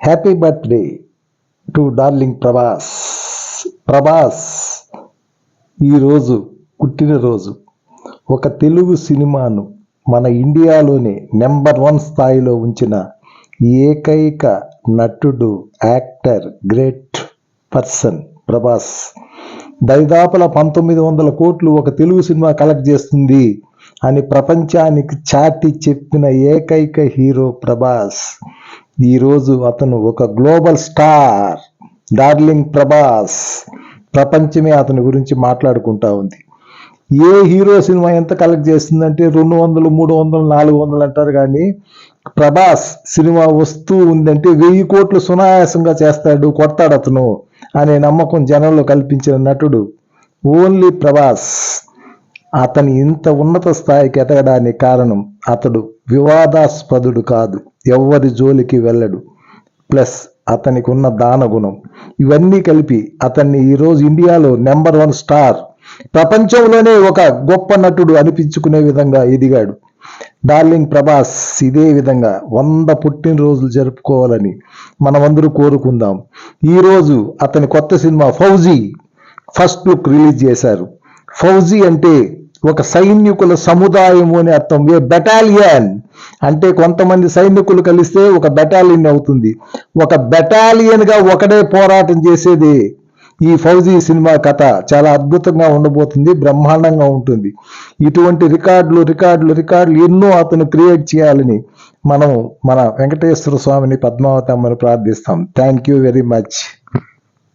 Happy birthday to darling Prabhas Prabhas ఈరోజు పుట్టినరోజు ఒక తెలుగు సినిమాను మన ఇండియాలోనే నెంబర్ వన్ స్థాయిలో ఉంచిన ఏకైక నటుడు యాక్టర్ గ్రేట్ పర్సన్ ప్రభాస్ దరిదాపుల పంతొమ్మిది వందల కోట్లు ఒక తెలుగు సినిమా కలెక్ట్ చేస్తుంది అని ప్రపంచానికి చాటి చెప్పిన ఏకైక హీరో ప్రభాస్ ఈరోజు అతను ఒక గ్లోబల్ స్టార్. డార్లింగ్ ప్రభాస్ ప్రపంచమే అతని గురించి మాట్లాడుకుంటా ఉంది. ఏ హీరో సినిమా ఎంత కలెక్ట్ చేస్తుందంటే రెండు వందలు మూడు వందలు నాలుగు వందలు అంటారు కానీ ప్రభాస్ సినిమా వస్తూ ఉందంటే వెయ్యి కోట్లు సునాయాసంగా చేస్తాడు కొడతాడు అతను అనే నమ్మకం జనంలో కల్పించిన నటుడు ఓన్లీ ప్రభాస్. అతని ఇంత ఉన్నత స్థాయికి ఎదగడానికి కారణం అతడు వివాదాస్పదుడు కాదు ఎవరి జోలికి వెళ్ళడు. ప్లస్ అతనికి ఉన్న దాన గుణం ఇవన్నీ కలిపి అతన్ని ఈరోజు ఇండియాలో నెంబర్ వన్ స్టార్ ప్రపంచంలోనే ఒక గొప్ప నటుడు అనిపించుకునే విధంగా ఎదిగాడు. డార్లింగ్ ప్రభాస్ ఇదే విధంగా వంద పుట్టినరోజులు జరుపుకోవాలని మనమందరూ కోరుకుందాం. ఈరోజు అతని కొత్త cinema Fauji first look release చేశారు. ఫౌజీ అంటే ఒక సైనికుల సముదాయము అని అర్థం. ఏ బెటాలియన్ అంటే కొంతమంది సైనికులు కలిస్తే ఒక బెటాలియన్ అవుతుంది. ఒక బెటాలియన్గా ఒకడే పోరాటం చేసేది ఈ ఫౌజీ సినిమా కథ. చాలా అద్భుతంగా ఉండబోతుంది బ్రహ్మాండంగా ఉంటుంది. ఇటువంటి రికార్డులు రికార్డులు రికార్డులు ఎన్నో అతను క్రియేట్ చేయాలని మనం మన వెంకటేశ్వర స్వామిని పద్మావతమ్మని ప్రార్థిస్తాం. Thank you very much